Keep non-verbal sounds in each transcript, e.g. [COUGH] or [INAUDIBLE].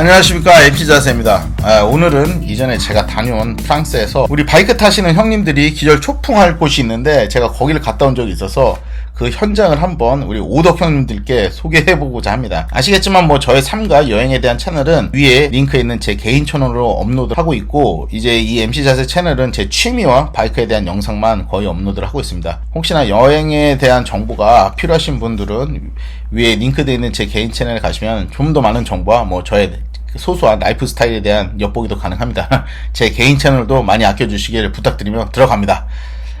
안녕하십니까 MC 자세입니다. 아, 오늘은 이전에 제가 다녀온 프랑스에서 우리 바이크 타시는 형님들이 기절 초풍할 곳이 있는데 제가 거기를 갔다 온 적이 있어서 그 현장을 한번 우리 오덕 형님들께 소개해보고자 합니다. 아시겠지만 뭐 저의 삶과 여행에 대한 채널은 위에 링크에 있는 제 개인 채널로 업로드 하고 있고 이제 이 MC 자세 채널은 제 취미와 바이크에 대한 영상만 거의 업로드를 하고 있습니다. 혹시나 여행에 대한 정보가 필요하신 분들은 위에 링크되어 있는 제 개인 채널에 가시면 좀 더 많은 정보와 뭐 저의 소소한 라이프 스타일에 대한 엿보기도 가능합니다. [LAUGHS] 제 개인 채널도 많이 아껴주시기를 부탁드리며 들어갑니다.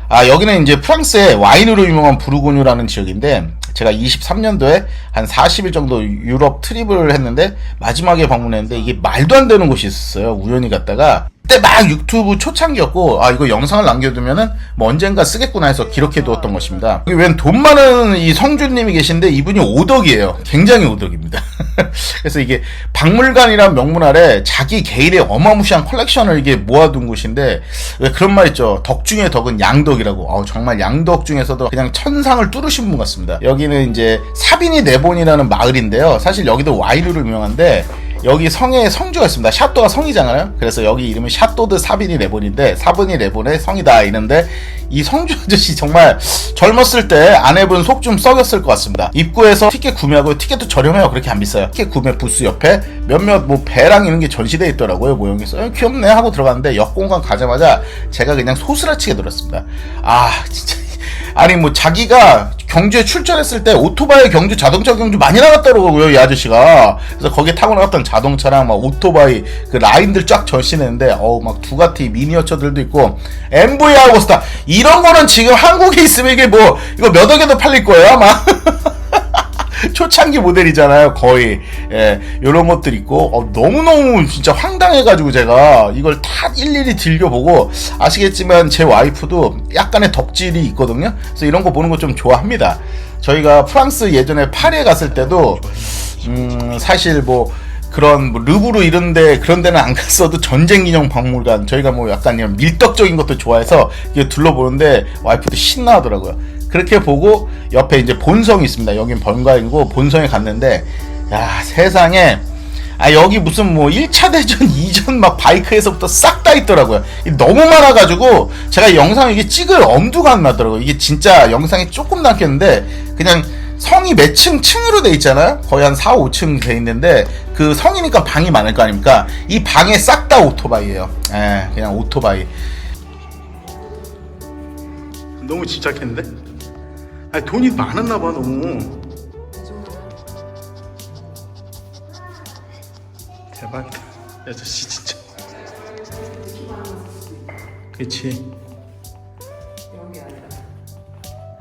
아, 여기는 이제 프랑스의 와인으로 유명한 부르고뉴라는 지역인데, 제가 23년도에 한 40일 정도 유럽 트립을 했는데, 마지막에 방문했는데, 이게 말도 안 되는 곳이 있었어요. 우연히 갔다가. 그때 막 유튜브 초창기였고, 아, 이거 영상을 남겨두면은, 뭐 언젠가 쓰겠구나 해서 기록해 두었던 것입니다. 여기 웬 돈 많은 이 성주님이 계신데, 이분이 오덕이에요. 굉장히 오덕입니다. [LAUGHS] 그래서 이게 박물관이란 명문 아래 자기 개인의 어마무시한 컬렉션을 이게 모아둔 곳인데 왜 그런 말 있죠 덕 중에 덕은 양덕이라고 어, 정말 양덕 중에서도 그냥 천상을 뚫으신 분 같습니다 여기는 이제 사비니 네본이라는 마을인데요 사실 여기도 와인으로 유명한데 여기 성에 성주가 있습니다. 샤또가 성이잖아요. 그래서 여기 이름이 샤또드 사비니 레본인데 사비니 레본의 성이다 이런데 이 성주 아저씨 정말 젊었을 때 아내분 속좀 썩였을 것 같습니다. 입구에서 티켓 구매하고 티켓도 저렴해요. 그렇게 안 비싸요. 티켓 구매 부스 옆에 몇몇 뭐 배랑 이런 게 전시돼 있더라고요. 모형이 어, 귀엽네 하고 들어갔는데 역공간 가자마자 제가 그냥 소스라치게 들었습니다. 아 진짜 아니 뭐 자기가 경주에 출전했을 때 오토바이 경주 자동차 경주 많이 나갔더라고요 이 아저씨가. 그래서 거기에 타고 나갔던 자동차랑 막 오토바이 그 라인들 쫙 전시했는데 어우 막 두가티 미니어처들도 있고 MV 하고 스타 이런 거는 지금 한국에 있으면 이게 뭐 이거 몇 억에도 팔릴 거예요 아마 [LAUGHS] [LAUGHS] 초창기 모델이잖아요 거의. 예 요런 것들 있고 어, 너무너무 진짜 황당해가지고 제가 이걸 다 일일이 들려보고 아시겠지만 제 와이프도 약간의 덕질이 있거든요. 그래서 이런 거 보는 거 좀 좋아합니다. 저희가 프랑스 예전에 파리에 갔을 때도 음 사실 뭐 그런 뭐 르브르 이런데 그런 데는 안 갔어도 전쟁 기념 박물관 저희가 뭐 약간 이런 밀덕적인 것도 좋아해서 이게 둘러보는데 와이프도 신나하더라고요. 그렇게 보고 옆에 이제 본성이 있습니다. 여긴 번가이고 본성에 갔는데 야 세상에 아 여기 무슨 뭐 1차 대전 [LAUGHS] 2전 막 바이크에서부터 싹 다 있더라고요. 이 너무 많아가지고 제가 영상 이게 찍을 엄두가 안 나더라고요. 이게 진짜 영상이 조금 남겼는데 그냥 성이 몇 층 층으로 돼 있잖아요. 거의 한 4, 5층 돼 있는데 그 성이니까 방이 많을 거 아닙니까? 이 방에 싹 다 오토바이예요. 예, 그냥 오토바이. 너무 집착했는데? 아니 돈이 많았나 봐 너무. 대박이다. 이 아저씨 진짜. 그치.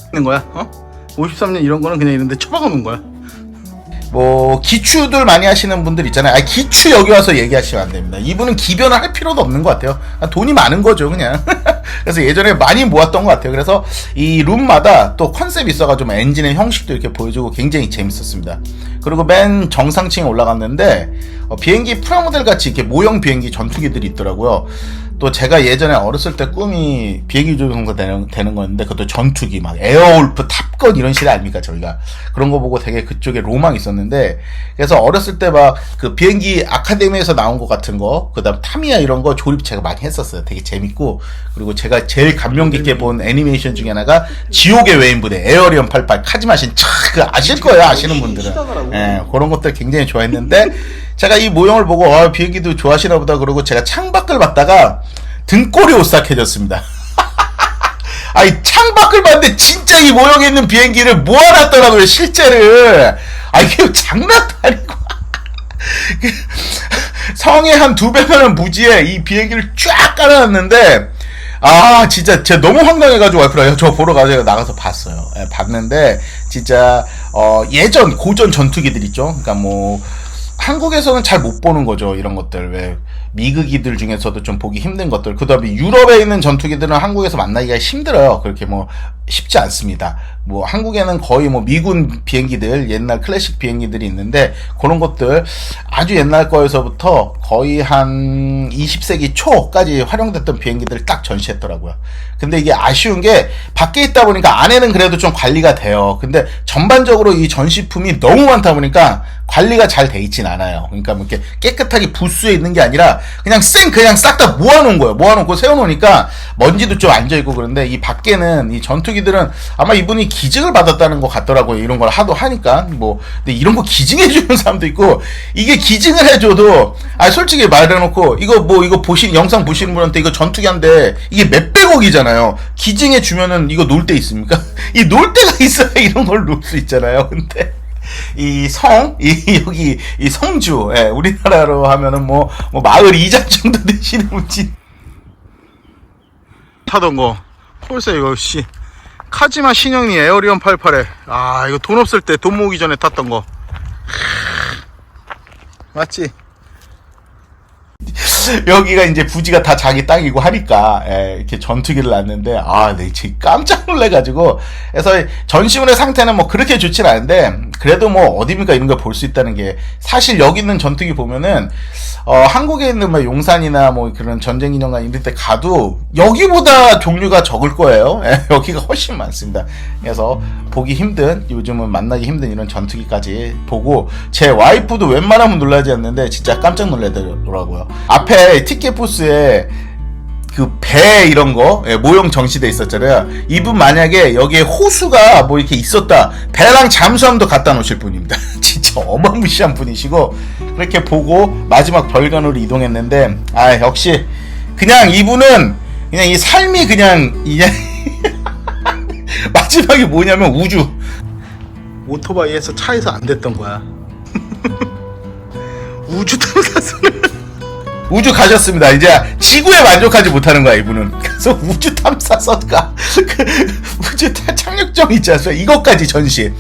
있는 거야? 어? 53년 이런 거는 그냥 이런데 처박아 놓은 거야. 뭐 기추들 많이 하시는 분들 있잖아요. 아 기추 여기 와서 얘기하시면 안 됩니다. 이분은 기변을 할 필요도 없는 것 같아요. 아, 돈이 많은 거죠, 그냥. [LAUGHS] 그래서 예전에 많이 모았던 것 같아요. 그래서 이 룸마다 또 컨셉이 있어가지고 엔진의 형식도 이렇게 보여주고 굉장히 재밌었습니다. 그리고 맨 정상층에 올라갔는데 어, 비행기 프라모델 같이 이렇게 모형 비행기 전투기들이 있더라고요. 또 제가 예전에 어렸을 때 꿈이 비행기 조종사 되는, 되는 거였는데 그것도 전투기 막 에어울프 탑건 이런 시대 아닙니까 저희가? 그런 거 보고 되게 그쪽에 로망이 있었는데 그래서 어렸을 때 막 그 비행기 아카데미에서 나온 것 같은 거 그다음 타미야 이런 거 조립 제가 많이 했었어요. 되게 재밌고 그리고 제가 제일 감명 깊게 본 애니메이션 중에 하나가 지옥의 외인 부대 에어리언 88 카지마신 촥그 아실 거예요 아시는 분들은. 예 그런 것들 굉장히 좋아했는데 제가 이 모형을 보고 아, 비행기도 좋아하시나 보다 그러고 제가 창밖을 봤다가 등골이 오싹해졌습니다. [LAUGHS] 아니 창밖을 봤는데 진짜 이 모형에 있는 비행기를 모아놨더라고요 실제를. 아 이게 장난도 아니고. [LAUGHS] 그 성에 한 두 배면은 무지에 이 비행기를 쫙 깔아놨는데 아 진짜 제가 너무 황당해가지고 와이프랑 저 보러 가서 나가서 봤어요. 예, 봤는데 진짜 어, 예전 고전 전투기들 있죠. 그러니까 뭐 한국에서는 잘 못 보는 거죠. 이런 것들. 왜 미국이들 중에서도 좀 보기 힘든 것들. 그다음에 유럽에 있는 전투기들은 한국에서 만나기가 힘들어요. 그렇게 뭐 쉽지 않습니다. 뭐 한국에는 거의 뭐 미군 비행기들 옛날 클래식 비행기들이 있는데 그런 것들 아주 옛날 거에서부터 거의 한 20세기 초까지 활용됐던 비행기들 딱 전시했더라고요. 근데 이게 아쉬운 게 밖에 있다 보니까 안에는 그래도 좀 관리가 돼요. 근데 전반적으로 이 전시품이 너무 많다 보니까 관리가 잘 돼 있진 않아요. 그러니까 뭐 이렇게 깨끗하게 부스에 있는 게 아니라 그냥 쌩 그냥 싹 다 모아놓은 거예요. 모아놓고 세워놓으니까 먼지도 좀 앉아 있고 그런데 이 밖에는 이 전투기들은 아마 이분이 기증을 받았다는 것 같더라고요. 이런 걸 하도 하니까 뭐 근데 이런 거 기증해 주는 [LAUGHS] 사람도 있고 이게 기증을 해줘도 아 솔직히 말해놓고 이거 뭐 이거 보신 영상 보시는 분한테 이거 전투기 한데 이게 몇 백억이잖아요. 기증해 주면은 이거 놀 데 있습니까? [LAUGHS] 이 놀 데가 [LAUGHS] 있어야 이런 걸 놀 수 있잖아요. 근데 이 성, [LAUGHS] 이 여기 이 성주, 예, 우리나라로 하면은 뭐, 뭐 마을 이자 정도 되시는 분지 타던 거. 벌써 이거 씨 카지마 신형이 에어리언 88에 아 이거 돈 없을 때 돈 모으기 전에 탔던 거. 맞지? 여기가 이제 부지가 다 자기 땅이고 하니까 예, 이렇게 전투기를 놨는데 아, 네, 진짜 깜짝 놀래가지고. 그래서 전시문의 상태는 뭐 그렇게 좋진 않은데 그래도 뭐 어디입니까? 이런 걸 볼 수 있다는 게 사실 여기 있는 전투기 보면은 어, 한국에 있는 뭐 용산이나 뭐 그런 전쟁 기념관 이런 데 가도 여기보다 종류가 적을 거예요. 예, [LAUGHS] 여기가 훨씬 많습니다. 그래서 보기 힘든 요즘은 만나기 힘든 이런 전투기까지 보고 제 와이프도 웬만하면 놀라지 않는데 진짜 깜짝 놀라더라고요. 앞에 티켓 부스에 그배 이런 거 예, 모형 전시돼 있었잖아요. 이분 만약에 여기에 호수가 뭐 이렇게 있었다 배랑 잠수함도 갖다 놓으실 분입니다. [LAUGHS] 어마무시한 분이시고 그렇게 보고 마지막 별관으로 이동했는데 아 역시 그냥 이분은 그냥 이 삶이 그냥 이제 [LAUGHS] 마지막에 뭐냐면 우주 오토바이에서 차에서 안 됐던 거야. [LAUGHS] 우주 탐사선을 [LAUGHS] 우주 가셨습니다. 이제 지구에 만족하지 못하는 거야 이분은. 그래서 우주 탐사선가 그 우주 타- 착륙점 있지 않습니까? 이것까지 전시.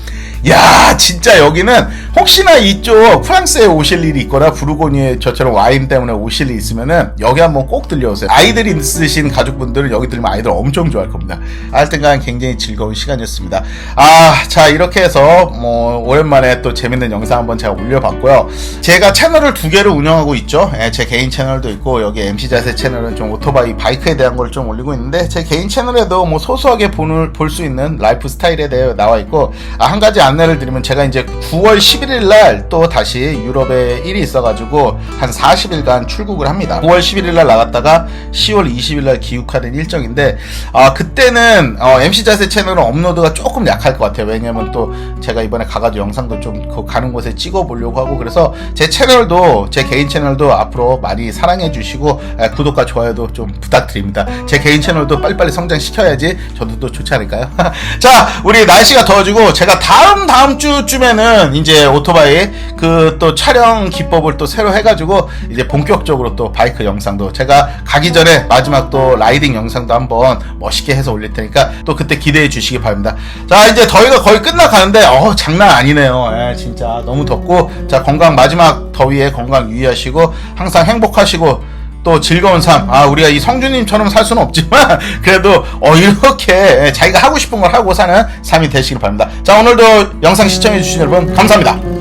야 진짜 여기는 혹시나 이쪽 프랑스에 오실 일이 있거나 부르고니에 저처럼 와인 때문에 오실 일이 있으면은 여기 한번 꼭 들려오세요. 아이들이 있으신 가족분들은 여기 들으면 아이들 엄청 좋아할 겁니다. 하여튼간 굉장히 즐거운 시간이었습니다. 아, 자 이렇게 해서 뭐 오랜만에 또 재밌는 영상 한번 제가 올려봤고요. 제가 채널을 두 개를 운영하고 있죠. 예, 제 개인 채널도 있고 여기 MC 자세 채널은 좀 오토바이 바이크에 대한 걸 좀 올리고 있는데 제 개인 채널에도 뭐 소소하게 볼 수 있는 라이프 스타일에 대해 나와 있고 아, 한 가지 안내를 드리면 제가 이제 9월 11일 날 또 다시 유럽에 일이 있어가지고 한 40일간 출국을 합니다. 9월 11일 날 나갔다가 10월 20일 날 귀국하는 일정인데 아 그때는 어, MC 자세 채널은 업로드가 조금 약할 것 같아요. 왜냐면 또 제가 이번에 가가지고 영상도 좀 그 가는 곳에 찍어 보려고 하고 그래서 제 채널도 제 개인 채널도 앞으로 많이 사랑해 주시고 에, 구독과 좋아요도 좀 부탁드립니다. 제 개인 채널도 빨리빨리 성장시켜야지 저도 또 좋지 않을까요? [LAUGHS] 자, 우리 날씨가 더워지고 제가 다음 다음 주쯤에는 이제 오토바이 그 또 촬영 기법을 또 새로 해가지고 이제 본격적으로 또 바이크 영상도 제가 가기 전에 마지막 또 라이딩 영상도 한번 멋있게 해서 올릴 테니까 또 그때 기대해 주시기 바랍니다. 자, 이제 더위가 거의 끝나가는데 어 장난 아니네요. 예, 진짜 너무 덥고 자 건강 마지막 더위에 건강 유의하시고 항상 행복하시고 또 즐거운 삶. 아, 우리가 이 성주님처럼 살 수는 없지만, [LAUGHS] 그래도, 어, 이렇게 자기가 하고 싶은 걸 하고 사는 삶이 되시길 바랍니다. 자, 오늘도 영상 시청해주신 여러분, 감사합니다.